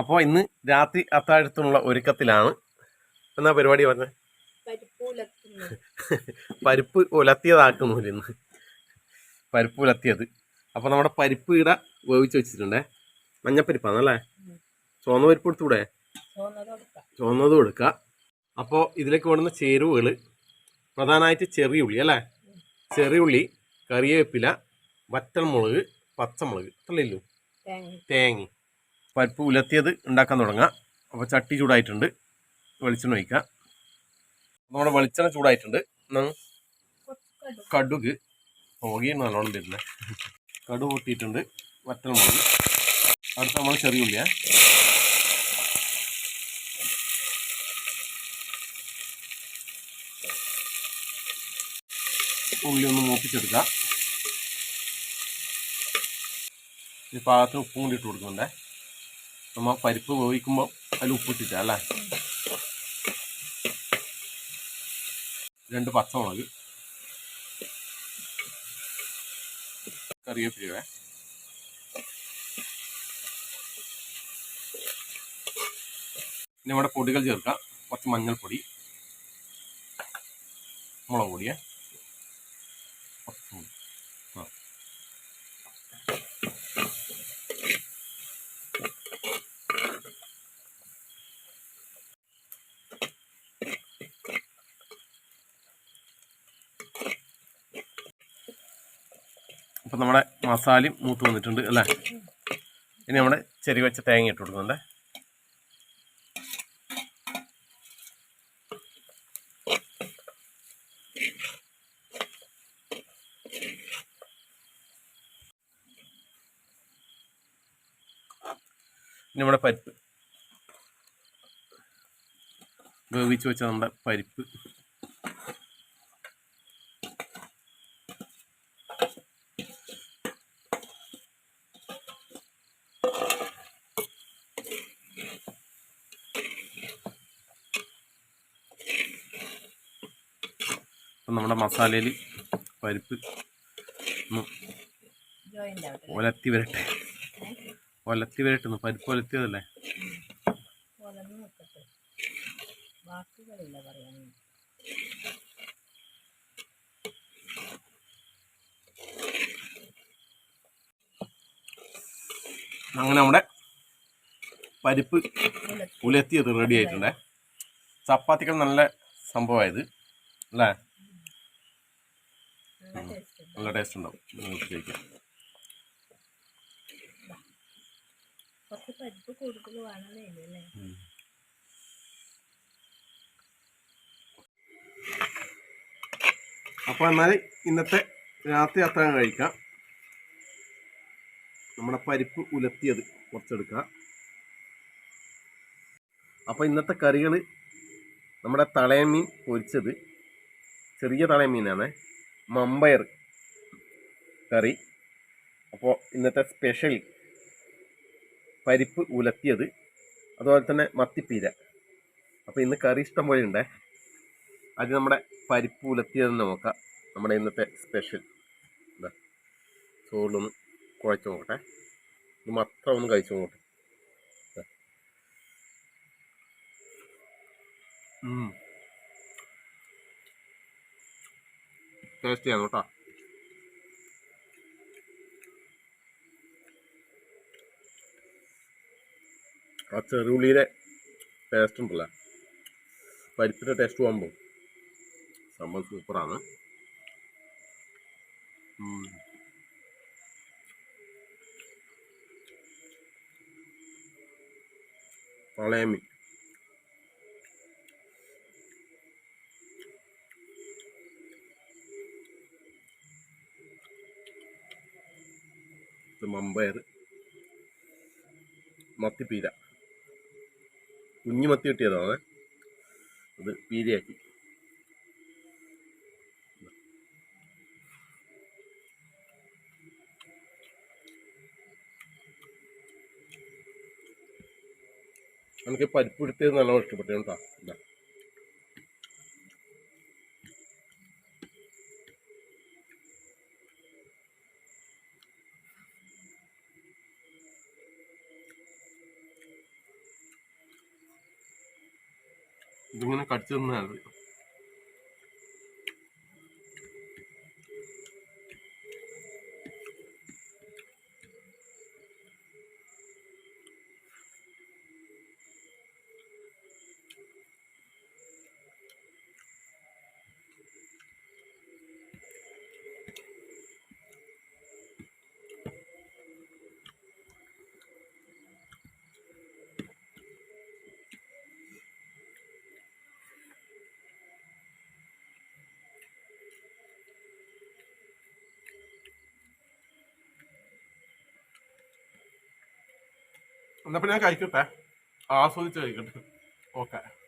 അപ്പോൾ ഇന്ന് രാത്രി അത്താഴത്തിനുള്ള ഒരുക്കത്തിലാണ്. എന്നാ പരിപാടി പറഞ്ഞത് പരിപ്പ് ഉലത്തിയതാക്കുന്നു ഉലത്തിയതാക്കുന്നില്ല ഇന്ന്. പരിപ്പ് ഉലത്തിയത്. അപ്പോൾ നമ്മുടെ പരിപ്പ് ഇട വേവിച്ച് വെച്ചിട്ടുണ്ടേ. മഞ്ഞപ്പരിപ്പാണല്ലേ ചുവന്ന പരിപ്പ് എടുത്തൂടെ ചുവന്നത് കൊടുക്കുക അപ്പോൾ ഇതിലേക്ക് വേണ്ടുന്ന ചേരുവകൾ പ്രധാനമായിട്ട് ചെറിയ ഉള്ളി അല്ലേ? ചെറിയ ഉള്ളി കറിവേപ്പില വറ്റൽമുളക് പച്ചമുളക്. അത്രയല്ലോ തേങ്ങ. പരിപ്പ് ഉലത്തിയത് ഉണ്ടാക്കാൻ തുടങ്ങാം. അപ്പോൾ ചട്ടി ചൂടായിട്ടുണ്ട്. വെളിച്ചെണ്ണ ഒഴിക്കുക. നമ്മുടെ വെളിച്ചെണ്ണ ചൂടായിട്ടുണ്ട്. കടുക്. പുകയും നല്ലോണം തരുന്നത് കടു പൊട്ടിയിട്ടുണ്ട്. വറ്റൽമുളക് അടുത്ത നമ്മൾ ചെറിയ ഉള്ളിയാ. ഉള്ളി ഒന്ന് മൂപ്പിച്ചെടുക്കാം. ഈ പാകത്തിന് ഉപ്പും കൂടി ഇട്ട് കൊടുക്കുന്നുണ്ടേ. നമ്മൾ പരിപ്പ് വേവിക്കുമ്പോൾ അതിൽ ഉപ്പിട്ടിട്ട് അല്ലേ? രണ്ട് പച്ചമുളക്. കറിവേപ്പിലേ പിന്നെ നമ്മുടെ പൊടികൾ ചേർക്കാം. കുറച്ച് മഞ്ഞൾപ്പൊടി മുളക് പൊടിയേ. അപ്പം നമ്മുടെ മസാലയും മൂത്ത് വന്നിട്ടുണ്ട് അല്ലേ? ഇനി നമ്മുടെ ചെറിയ വെച്ച തേങ്ങ ഇട്ട് കൊടുക്കുന്നുണ്ടേ. ഇനി നമ്മുടെ പരിപ്പ്. വേവിച്ച് വെച്ച നമ്മുടെ പരിപ്പ്. നമ്മുടെ മസാലയിൽ പരിപ്പ് ഒലത്തി വരട്ടെ. ഒലത്തി വരട്ടെ പരിപ്പ് ഒലത്തിയതല്ലേ? പറയാൻ അങ്ങനെ നമ്മുടെ പരിപ്പ് ഉലത്തി ഉലത്തിയത് റെഡി ആയിട്ടുണ്ടേ. ചപ്പാത്തികൾ നല്ല സംഭവമായത്. അല്ലേ? നല്ല ടേസ്റ്റ് ഉണ്ടാവും. നിങ്ങൾക്ക് കഴിക്കാം. കുറച്ച് പരിപ്പ് കൂടുതൽ വേണമെന്നേ അപ്പോൾ എന്നാൽ ഇന്നത്തെ രാത്രി അത്ര കഴിക്കാം. നമ്മുടെ പരിപ്പ് ഉലത്തിയത് കുറച്ചെടുക്കുക അപ്പോൾ ഇന്നത്തെ കറികൾ നമ്മുടെ തളയമീൻ പൊരിച്ചത്. ചെറിയ തളയമീനാണ്. മമ്പയർ കറി. അപ്പോൾ ഇന്നത്തെ സ്പെഷ്യൽ പരിപ്പ് ഉലത്തിയത് അതുപോലെ തന്നെ മത്തിപ്പീര. അപ്പോൾ ഇന്ന് കറി ഇഷ്ടം പോലെ ഉണ്ട് അത് നമ്മുടെ പരിപ്പ് ഉലത്തിയത് നോക്കാം. നമ്മുടെ ഇന്നത്തെ സ്പെഷ്യൽ എന്താ ചോറിലൊന്ന് കുഴച്ച് നോക്കട്ടെ. ഇത് മാത്രം ഒന്ന് കഴിച്ചു നോക്കട്ടെ. ഉം. ടേസ്റ്റ് ചെയ്യാം കേട്ടോ ആ ചെറുള്ളിയുടെ ടേസ്റ്റ് ഉണ്ടല്ലോ പരിപ്പിന്റെ ടേസ്റ്റ് പോകുമ്പോൾ സംഭവം സൂപ്പറാണ് ഉം. മമ്പയർ. മത്തിപ്പീര. കുഞ്ഞു മത്തി കിട്ടിയതാണ് അത് പീരയാക്കി. നമുക്ക് പരിപ്പ് എടുത്തത് നല്ലോണം ഇഷ്ടപ്പെട്ടു. കേട്ടോ ഇതിങ്ങനെ കടിച്ചു തിന്നാൽ മതി എന്നാ പിന്നെ ഞാൻ കഴിക്കട്ടെ. ആസ്വദിച്ച് കഴിക്കട്ടെ. ഓക്കെ.